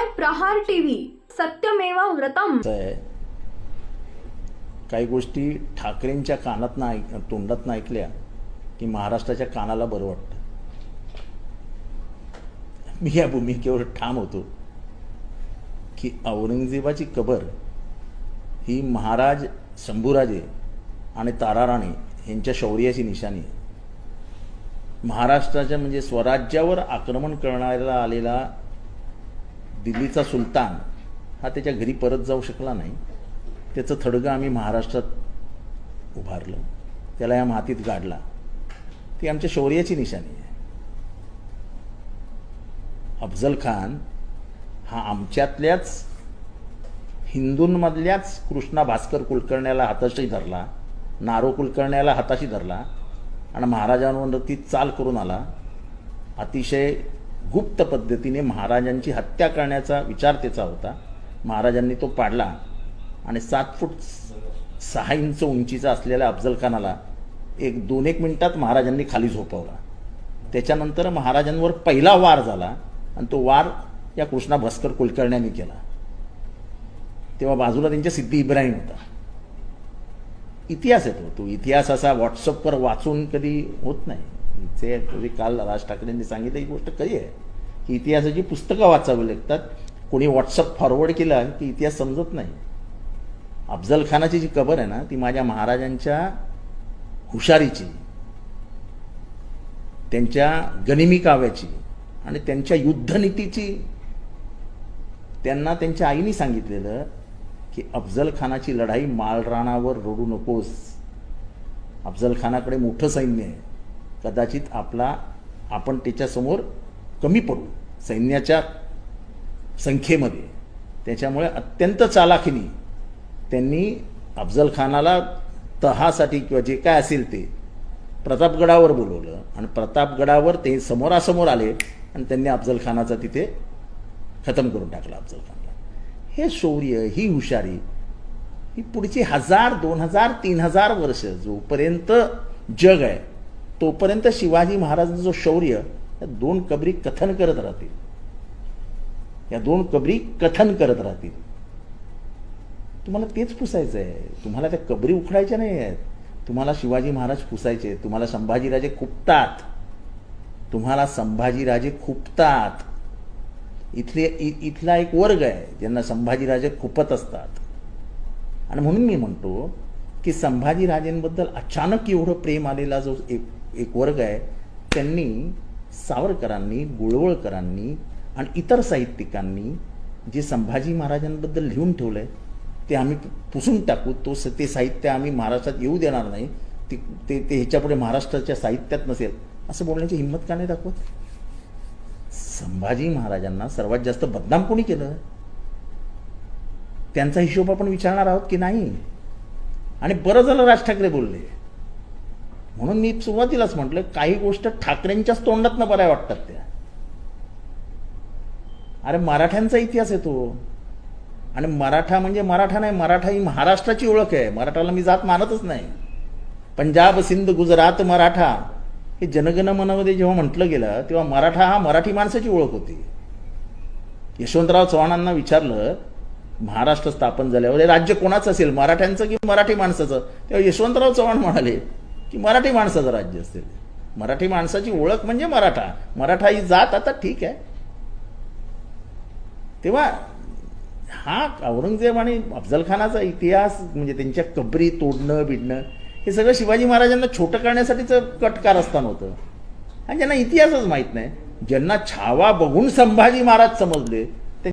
पाहताय प्रहार टीव्ही. सत्यमेवा व्रतम. काही गोष्टी ठाकरेंच्या कानातनं ऐक तोंडातनं ऐकल्या की महाराष्ट्राच्या कानाला बरं वाटतं. मी या भूमिकेवर ठाम होतो की औरंगजेबाची कबर ही महाराज शंभूराजे आणि ताराराणी यांच्या शौर्याची निशाणी आहे. महाराष्ट्राच्या म्हणजे स्वराज्यावर आक्रमण करणाऱ्याला आलेला दिल्लीचा सुलतान हा त्याच्या घरी परत जाऊ शकला नाही. त्याचं थडगं आम्ही महाराष्ट्रात उभारलं. त्याला या मातीत गाडला. ती आमच्या शौर्याची निशाणी आहे. अफजल खान हा आमच्यातल्याच हिंदूंमधल्याच कृष्णा भास्कर कुलकर्ण्याला हाताशी धरला नारो कुलकर्ण्याला हाताशी धरला आणि महाराजांवरती चाल करून आला. अतिशय गुप्त पद्धतीने महाराजांची हत्या करण्याचा विचार त्याचा होता. महाराजांनी तो पाडला आणि सात फूट सहा इंच उंचीचा असलेल्या अफजल खानाला एक दोन एक मिनिटात महाराजांनी खाली झोपवला. त्याच्यानंतर महाराजांवर पहिला वार झाला आणि तो वार या कृष्णा भास्कर कुलकर्ण्याने केला. तेव्हा बाजूला त्यांच्या सिद्धी इब्राहिम होता. इतिहास येतो. तो इतिहास असा व्हॉट्सअपवर वाचून कधी होत नाही. ते तरी काल राज ठाकरेंनी सांगितलं ही गोष्ट खरी आहे. की इतिहासाची पुस्तकं वाचावी लागतात. कोणी व्हॉट्सअप फॉरवर्ड केला की इतिहास समजत नाही. अफजल खानाची जी कबर आहे ना ती माझ्या महाराजांच्या हुशारीची त्यांच्या गनिमी काव्याची आणि त्यांच्या युद्धनीतीची त्यांना त्यांच्या आईने सांगितलेलं की अफजल खानाची लढाई माळराणावर रडू नकोस. अफजल खानाकडे मोठं सैन्य आहे. कदाचित आपला आपण त्याच्यासमोर कमी पडू सैन्याच्या संख्येमध्ये. त्याच्यामुळे अत्यंत चालाखीने त्यांनी अफजल खानाला तहासाठी किंवा जे काय असेल ते प्रतापगडावर बोलवलं आणि प्रतापगडावर ते समोरासमोर आले आणि त्यांनी अफजल खानाचा तिथे खतम करून टाकला अफजल खानला. हे शौर्य ही हुशारी ही पुढची हजार दोन हजार तीन हजार वर्ष जोपर्यंत जग आहे तोपर्यंत शिवाजी महाराजांचं जो शौर्य या दोन कबरी कथन करत राहतील. या दोन कबरी कथन करत राहतील. तुम्हाला तेच पुसायचं आहे तुम्हाला त्या कबरी उखडायच्या नाही आहेत. तुम्हाला शिवाजी महाराज पुसायचे तुम्हाला संभाजीराजे खुपतात. तुम्हाला संभाजीराजे खुपतात. इथले इ- इथला एक वर्ग आहे ज्यांना संभाजीराजे खुपत असतात. आणि म्हणून मी म्हणतो की संभाजीराजेंबद्दल अचानक एवढं प्रेम आलेला जो एक एक वर्ग आहे त्यांनी सावरकरांनी गुळवळकरांनी आणि इतर साहित्यिकांनी जे संभाजी महाराजांबद्दल लिहून ठेवलं आहे ते आम्ही पुसून टाकू. तो स ते साहित्य आम्ही महाराष्ट्रात येऊ देणार नाही. ते ते ते ह्याच्यापुढे महाराष्ट्राच्या साहित्यात नसेल. असं बोलण्याची हिंमत का नाही दाखवत? संभाजी महाराजांना सर्वात जास्त बदनाम कोणी केलं? त्यांचा हिशोब आपण विचारणार आहोत की नाही? आणि बरं झालं राज ठाकरे बोलले. म्हणून मी सुरुवातीलाच म्हटलं काही गोष्ट ठाकरेंच्याच तोंडातनं बऱ्या वाटतात त्या. अरे मराठ्यांचा इतिहास येतो आणि मराठा म्हणजे मराठा नाही मराठा ही महाराष्ट्राची ओळख आहे. मराठाला मी जात मानतच नाही. पंजाब सिंध गुजरात मराठा हे जनगण मनामध्ये जेव्हा म्हटलं गेलं तेव्हा मराठा हा मराठी माणसाची ओळख होती. यशवंतराव चव्हाणांना विचारलं महाराष्ट्र स्थापन झाल्यावर राज्य कोणाचं असेल? मराठ्यांचं की मराठी माणसाचं? तेव्हा यशवंतराव चव्हाण म्हणाले की मराठी माणसाचं राज्य असते मराठी माणसाची ओळख म्हणजे मराठा. मराठा ही जात आता ठीक आहे. तेव्हा हा औरंगजेब आणि अफजलखानाचा इतिहास म्हणजे त्यांच्या कबरी तोडणं बिडणं हे सगळं शिवाजी महाराजांना छोटं करण्यासाठीचं कट कारस्थान होतं. आणि ज्यांना इतिहासच माहीत नाही ज्यांना छावा बघून संभाजी महाराज समजले